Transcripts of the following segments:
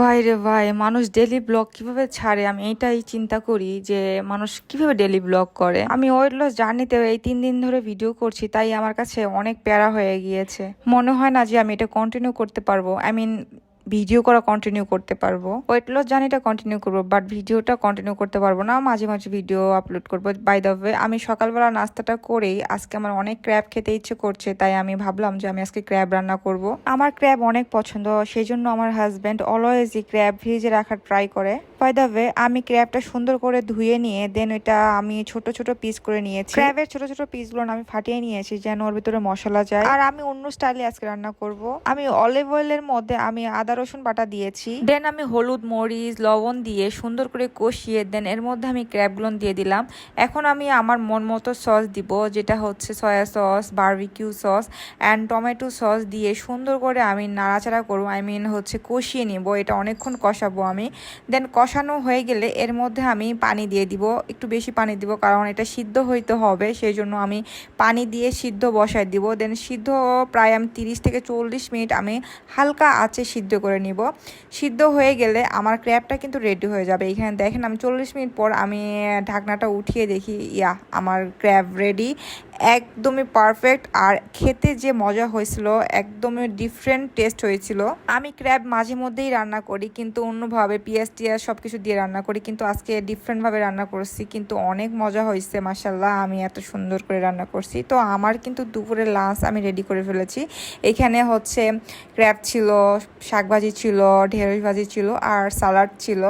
ভাই রে ভাই, মানুষ ডেলি ব্লগ কীভাবে ছাড়ে? আমি এইটাই চিন্তা করি যে মানুষ কীভাবে ডেলি ব্লগ করে? আমি ওয়েট লস জার্নিতে এই তিন দিন ধরে ভিডিও করছি, তাই আমার কাছে অনেক প্যারা হয়ে গিয়েছে। মনে হয় না যে আমি এটা কন্টিনিউ করতে পারব। আই মিন ভিডিও করা কন্টিনিউ করতে পারব। ওয়েট লস জার্নিটা কন্টিনিউ করব বাট ভিডিওটা কন্টিনিউ করতে পারব না, মাঝে মাঝে ভিডিও আপলোড করব। বাই দ্য ওয়ে আমি সকালবেলা নাস্তাটা করেই আজকে আমার অনেক ক্র্যাব খেতে ইচ্ছে করছে, তাই আমি ভাবলাম যে আমি আজকে ক্র্যাব রান্না করব। আমার ক্র্যাব অনেক পছন্দ সেই জন্য আমার হাজব্যান্ড অলওয়েজই ক্র্যাব ফ্রিজে রাখার ট্রাই করে। বাই দ্য ওয়ে আমি ক্র্যাবটা সুন্দর করে ধুয়ে নিয়ে দেন ওইটা আমি ছোট ছোট পিস করে নিয়েছি। ক্র্যাবের ছোট ছোট পিসগুলো আমি ফাটিয়ে নিয়েছি, যেন ওর ভিতরে মশলা যায়। আর আমি অন্য স্টাইলে আজকে রান্না করব। আমি অলিভ অয়েলের মধ্যে আমি আদা রসুন বাটা দিয়েছি। দেন আমি হলুদ, মরিচ, লবণ দিয়ে সুন্দর করে কষিয়ে, দেন এর মধ্যে আমি ক্র্যাবগুলো দিয়ে দিলাম। এখন আমি আমার মন মতো সস দিব, যেটা হচ্ছে soya sauce, barbecue sauce and tomato sauce দিয়ে সুন্দর করে আমি নাড়াচাড়া করব আই মিন হচ্ছে কষিয়ে নিব, এটা অনেকক্ষণ কষাবো আমি। দেন কষানো হয়ে গেলে এর মধ্যে আমি পানি দিয়ে দিব, একটু বেশি পানি দিব, কারণ এটা সিদ্ধ হইতে হবে সেই জন্য আমি পানি দিয়ে সিদ্ধ বসায় দিব। দেন সিদ্ধ প্রায় আমি তিরিশ থেকে চল্লিশ মিনিট আমি হালকা আঁচে সিদ্ধ করে নিব। সিদ্ধ হয়ে গেলে আমার ক্র্যাপটা কিন্তু রেডি হয়ে যাবে। এখানে দেখেন আমি চল্লিশ মিনিট পর আমি ঢাকনাটা উঠিয়ে দেখি, ইয়া, আমার ক্র্যাব রেডি একদমই পারফেক্ট আর খেতে যে মজা হয়েছিল, একদমই ডিফারেন্ট টেস্ট হয়েছিল। আমি ক্র্যাব মাঝে মধ্যেই রান্না করি, কিন্তু অন্যভাবে পেঁয়াজ টিয়াজ সব কিছু দিয়ে রান্না করি, কিন্তু আজকে ডিফারেন্টভাবে রান্না করছি, কিন্তু অনেক মজা হয়েছে মাসাল্লাহ আমি এত সুন্দর করে রান্না করছি। তো আমার কিন্তু দুপুরের লাঞ্চ আমি রেডি করে ফেলেছি। এখানে হচ্ছে ক্র্যাব ছিল, শাকভাজি ছিল, ঢেঁড়স ভাজি ছিল আর সালাড ছিল।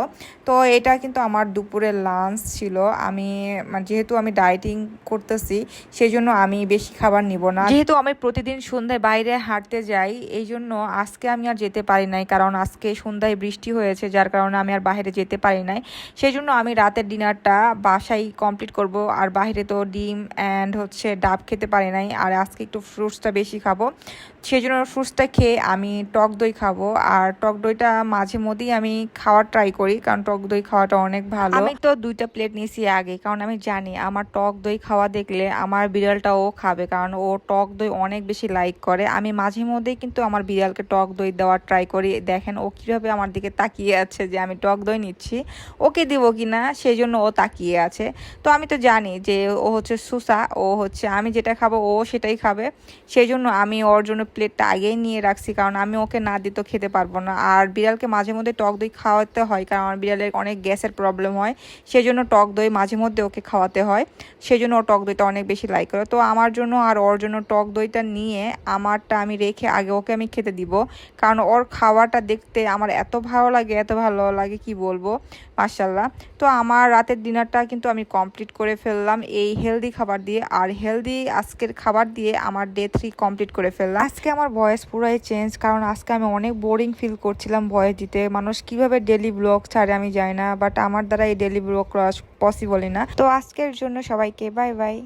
তো এটা কিন্তু আমার দুপুরের লাঞ্চ ছিল। আমি মানে যেহেতু আমি ডায়েটিং করতেছি, সেই জন্য আমি বেশি খাবার নিব না। যেহেতু আমি প্রতিদিন সন্ধ্যায় বাইরে হাঁটতে যাই এই জন্য আজকে আমি আর যেতে পারি নাই কারণ আজকে সন্ধ্যায় বৃষ্টি হয়েছে যার কারণে আমি আর বাইরে যেতে পারি নাই। সেই জন্য আমি রাতের ডিনারটা বাসায় কমপ্লিট করব আর বাইরে তো ডিম অ্যান্ড হচ্ছে ডাব খেতে পারি নাই আর আজকে একটু ফ্রুটসটা বেশি খাব। সেই জন্য ফ্রুটসটা খেয়ে আমি টক দই খাব আর টক দইটা মাঝে মধ্যেই আমি খাওয়ার ট্রাই করি কারণ টক দই খাওয়াটা অনেক ভালো। আমি তো দুইটা প্লেট নিয়েছি আগে কারণ আমি জানি আমার টক দই খাওয়া দেখলে আমার বিড়ালটাও খাবে, কারণ ও টক দই অনেক বেশি লাইক করে। আমি মাঝে মধ্যেই কিন্তু আমার বিড়ালকে টক দই দেওয়ার ট্রাই করি। দেখেন, ও কীভাবে আমার দিকে তাকিয়ে আছে যে আমি টক দই নিচ্ছি। ওকে দিব কি না সেই জন্য ও তাকিয়ে আছে। তো আমি তো জানি যে ও হচ্ছে সুসা, ও হচ্ছে আমি যেটা খাব ও সেটাই খাবে। সেই জন্য আমি ওর জন্য প্লেটটা আগেই নিয়ে রাখছি, কারণ আমি ওকে না দিতে খেতে পারব না। আর বিড়ালকে মাঝে মধ্যে টক দই খাওয়াতে হয়, কারণ আমার বিড়ালের অনেক গ্যাসের প্রবলেম হয়। সেই জন্য টক দই মাঝে মধ্যে ওকে খাওয়াতে হয়। সেই জন্য ও টক দইটা অনেক বেশি লাইক করে তো আমার জন্য আর ওর জন্য টক দইটা নিয়ে আমারটা আমি রেখে আগে ওকে আমি খেতে দিব। কারণ ওর খাওয়াটা দেখতে আমার এত ভালো লাগে, এত ভালো লাগে কি বলব? মার্শাল্লাহ তো আমার রাতের ডিনারটা কিন্তু আমি কমপ্লিট করে ফেললাম এই হেলদি খাবার দিয়ে। আর হেলদি আজকের খাবার দিয়ে আমার ডে থ্রি কমপ্লিট করে ফেললাম। আজকে আমার ভয়েস পুরাই চেঞ্জ, কারণ আজকে আমি অনেক বোরিং ফিল করছিলাম ভয়েস দিতে। মানুষ কীভাবে ডেলি ব্লগ ছাড়ে আমি জানি না, বাট আমার দ্বারা এই ডেলি ব্লগ করা পসিবলই না। তো আজকের জন্য সবাইকে বাই বাই।